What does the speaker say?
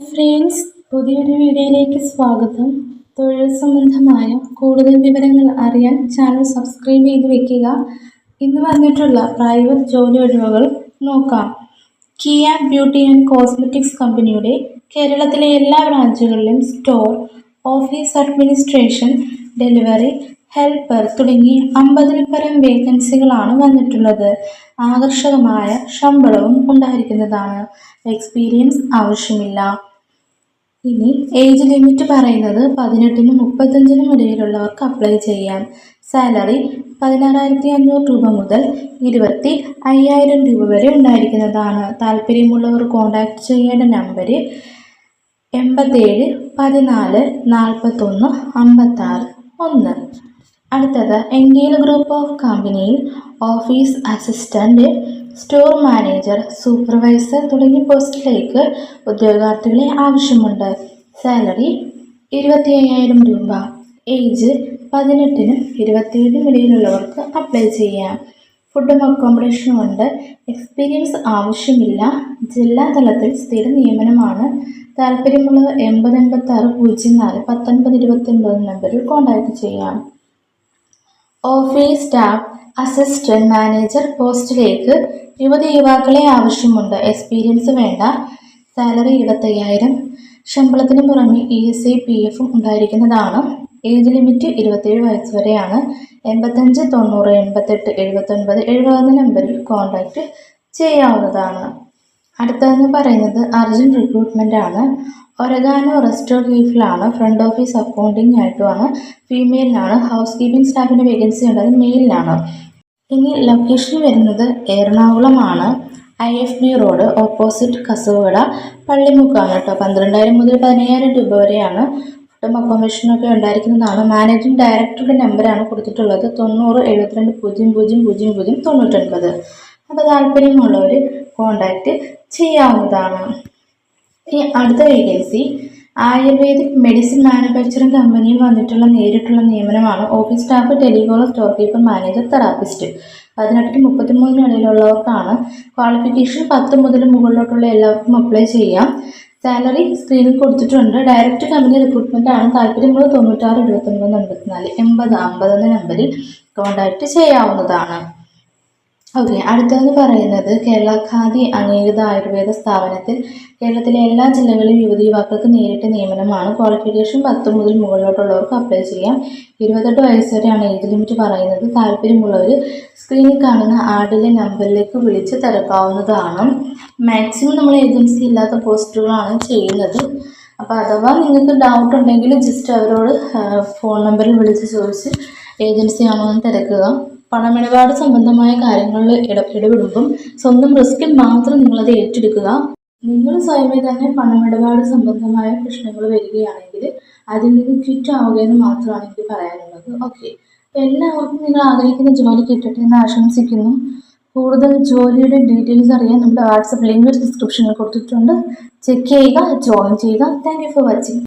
Friends പുതിയൊരു വീഡിയോയിലേക്ക് സ്വാഗതം. തൊഴിൽ സംബന്ധമായ കൂടുതൽ വിവരങ്ങൾ അറിയാൻ ചാനൽ സബ്സ്ക്രൈബ് ചെയ്ത് വെക്കുക. ഇന്ന് വന്നിട്ടുള്ള പ്രൈവറ്റ് ജോലി ഒഴിവുകൾ നോക്കാം. കിയ ബ്യൂട്ടി ആൻഡ് കോസ്മെറ്റിക്സ് കമ്പനിയുടെ കേരളത്തിലെ എല്ലാ ബ്രാഞ്ചുകളിലും store office administration delivery helper തുടങ്ങി അമ്പതിന് പരം വേക്കൻസികളാണ് വന്നിട്ടുള്ളത്. ആകർഷകമായ ശമ്പളവും ഉണ്ടായിരിക്കുന്നതാണ്. എക്സ്പീരിയൻസ് ആവശ്യമില്ല. ഇനി ഏജ് ലിമിറ്റ് പറയുന്നത് പതിനെട്ടിനും മുപ്പത്തഞ്ചിനും ഇടയിലുള്ളവർക്ക് അപ്ലൈ ചെയ്യാം സാലറി പതിനാറായിരത്തി അഞ്ഞൂറ് രൂപ മുതൽ ഇരുപത്തി അയ്യായിരം രൂപ വരെ ഉണ്ടായിരിക്കുന്നതാണ്. താല്പര്യമുള്ളവർ കോൺടാക്റ്റ് ചെയ്യേണ്ട നമ്പർ എൺപത്തേഴ് പതിനാല് നാൽപ്പത്തൊന്ന് അമ്പത്താറ് ഒന്ന്. അടുത്തത് എൻഗേൽ ഗ്രൂപ്പ് ഓഫ് കമ്പനിയിൽ office assistant store manager supervisor തുടങ്ങിയ പോസ്റ്റിലേക്ക് ഉദ്യോഗാർത്ഥികളെ ആവശ്യമുണ്ട്. സാലറി ഇരുപത്തി അയ്യായിരം രൂപ. ഏജ് പതിനെട്ടിനും ഇരുപത്തിയേഴിനും ഇടയിലുള്ളവർക്ക് അപ്ലൈ ചെയ്യാം. ഫുഡും അക്കോമഡേഷനും ഉണ്ട്. എക്സ്പീരിയൻസ് ആവശ്യമില്ല. ജില്ലാ തലത്തിൽ സ്ഥിര നിയമനമാണ്. താല്പര്യമുള്ളവർ എൺപത് എൺപത്തി ആറ് പൂജ്യം നാല് പത്തൊൻപത് ഇരുപത്തി ഒൻപത് നമ്പറിൽ കോൺടാക്റ്റ് ചെയ്യാം. ഓഫീസ് സ്റ്റാഫ് അസിസ്റ്റന്റ് മാനേജർ പോസ്റ്റിലേക്ക് യുവതി യുവാക്കളെ ആവശ്യമുണ്ട്. എക്സ്പീരിയൻസ് വേണ്ട. സാലറി ഇരുപത്തയ്യായിരം. ശമ്പളത്തിന് പുറമെ ഇ എസ് ഐ പി എഫും ഉണ്ടായിരിക്കുന്നതാണ്. ഏജ് ലിമിറ്റ് ഇരുപത്തേഴ് വയസ്സ് വരെയാണ്. എൺപത്തഞ്ച് തൊണ്ണൂറ് എൺപത്തെട്ട് എഴുപത്തൊൻപത് എഴുപത് നമ്പറിൽ കോൺടാക്റ്റ് ചെയ്യാവുന്നതാണ്. അടുത്തതെന്ന് പറയുന്നത് അർജുൻ റിക്രൂട്ട്മെന്റ് ആണ്. ഒരഗാനോ റെസ്റ്റോറന്റ് ലീഫിലാണ് ഫ്രണ്ട് ഓഫീസ് അക്കൗണ്ടിംഗ് ആയിട്ടുമാണ്. ഫീമെയിലാണ് ഹൗസ് കീപ്പിംഗ് സ്റ്റാഫിന്റെ വേക്കൻസി ഉള്ളത് മെയിലിലാണ്. ഇനി ലൊക്കേഷൻ വരുന്നത് എറണാകുളമാണ്. I F B road opposite Kasavukada. പള്ളിമുക്കാണ് കേട്ടോ. പന്ത്രണ്ടായിരം മുതൽ പതിനയ്യായിരം രൂപ വരെയാണ്. ഫുഡും അക്കോമഡേഷനൊക്കെ ഉണ്ടായിരിക്കുന്നതാണ്. മാനേജിംഗ് ഡയറക്ടറുടെ നമ്പറാണ് കൊടുത്തിട്ടുള്ളത്. തൊണ്ണൂറ് എഴുപത്തിരണ്ട് പൂജ്യം പൂജ്യം പൂജ്യം പൂജ്യം തൊണ്ണൂറ്റൊൻപത്. അപ്പോൾ താല്പര്യമുള്ളവർ കോണ്ടാക്റ്റ് ചെയ്യാവുന്നതാണ്. ഇനി അടുത്ത വേക്കൻസി ആയുർവേദിക് മെഡിസിൻ മാനുഫാക്ചറിംഗ് കമ്പനിയിൽ വന്നിട്ടുള്ള നേരിട്ടുള്ള നിയമനമാണ്. Office staff telecaller store keeper manager therapist പതിനെട്ടിന് മുപ്പത്തിമൂന്നിന് ഇടയിലുള്ളവർക്കാണ് ക്വാളിഫിക്കേഷൻ പത്ത് മുതൽ മുകളിലോട്ടുള്ള എല്ലാവർക്കും അപ്ലൈ ചെയ്യാം. സാലറി സ്ക്രീനിൽ കൊടുത്തിട്ടുണ്ട്. ഡയറക്റ്റ് കമ്പനി റിക്രൂട്ട്മെന്റ് ആണ്. താല്പര്യമുള്ള തൊണ്ണൂറ്റാറ് എഴുപത്തൊൻപത് എൺപത്തിനാല് എൺപത് അമ്പത് എന്ന നമ്പറിൽ കോൺടാക്റ്റ് ചെയ്യാവുന്നതാണ്. ഓക്കെ അടുത്തതെന്ന് പറയുന്നത് കേരള ഖാദി അംഗീകൃത ആയുർവേദ സ്ഥാപനത്തിൽ കേരളത്തിലെ എല്ലാ ജില്ലകളിലും യുവതി യുവാക്കൾക്ക് നേരിട്ട് നിയമനമാണ്. ക്വാളിഫിക്കേഷൻ പത്ത് മുതൽ മുകളിലോട്ടുള്ളവർക്ക് അപ്ലൈ ചെയ്യാം. ഇരുപത്തെട്ട് വയസ്സ് വരെയാണ് ഏജ് ലിമിറ്റ് പറയുന്നത്. താല്പര്യമുള്ളവർ സ്ക്രീനിൽ കാണുന്ന ആഡിലെ നമ്പറിലേക്ക് വിളിച്ച് തിരക്കാവുന്നതാണ്. മാക്സിമം നമ്മൾ ഏജൻസി ഇല്ലാത്ത പോസ്റ്റുകളാണ് ചെയ്യുന്നത്. അപ്പോൾ അഥവാ നിങ്ങൾക്ക് ഡൗട്ട് ഉണ്ടെങ്കിൽ ജസ്റ്റ് അവരോട് ഫോൺ നമ്പറിൽ വിളിച്ച് ചോദിച്ച് ഏജൻസി ആണോ എന്ന് തിരക്കുക. പണമിടപാട് സംബന്ധമായ കാര്യങ്ങളിൽ ഇട ഇടപെടുമ്പം സ്വന്തം റിസ്കിൽ മാത്രം നിങ്ങളത് ഏറ്റെടുക്കുക. നിങ്ങൾ സ്വയമേ തന്നെ പണമിടപാട് സംബന്ധമായ പ്രശ്നങ്ങൾ വരികയാണെങ്കിൽ അതിൽ നിന്ന് ക്വിറ്റ് ആവുക എന്ന് മാത്രമാണ് എനിക്ക് പറയാനുള്ളത്. ഓക്കെ അപ്പോൾ എല്ലാവർക്കും നിങ്ങൾ ആഗ്രഹിക്കുന്ന ജോലി കിട്ടട്ടെ എന്ന് ആശംസിക്കുന്നു. കൂടുതൽ ജോലിയുടെ ഡീറ്റെയിൽസ് അറിയാൻ നമ്മുടെ വാട്സപ്പ് ലിങ്ക് ഡിസ്ക്രിപ്ഷനിൽ കൊടുത്തിട്ടുണ്ട്. ചെക്ക് ചെയ്യുക ജോയിൻ ചെയ്യുക. Thank for watching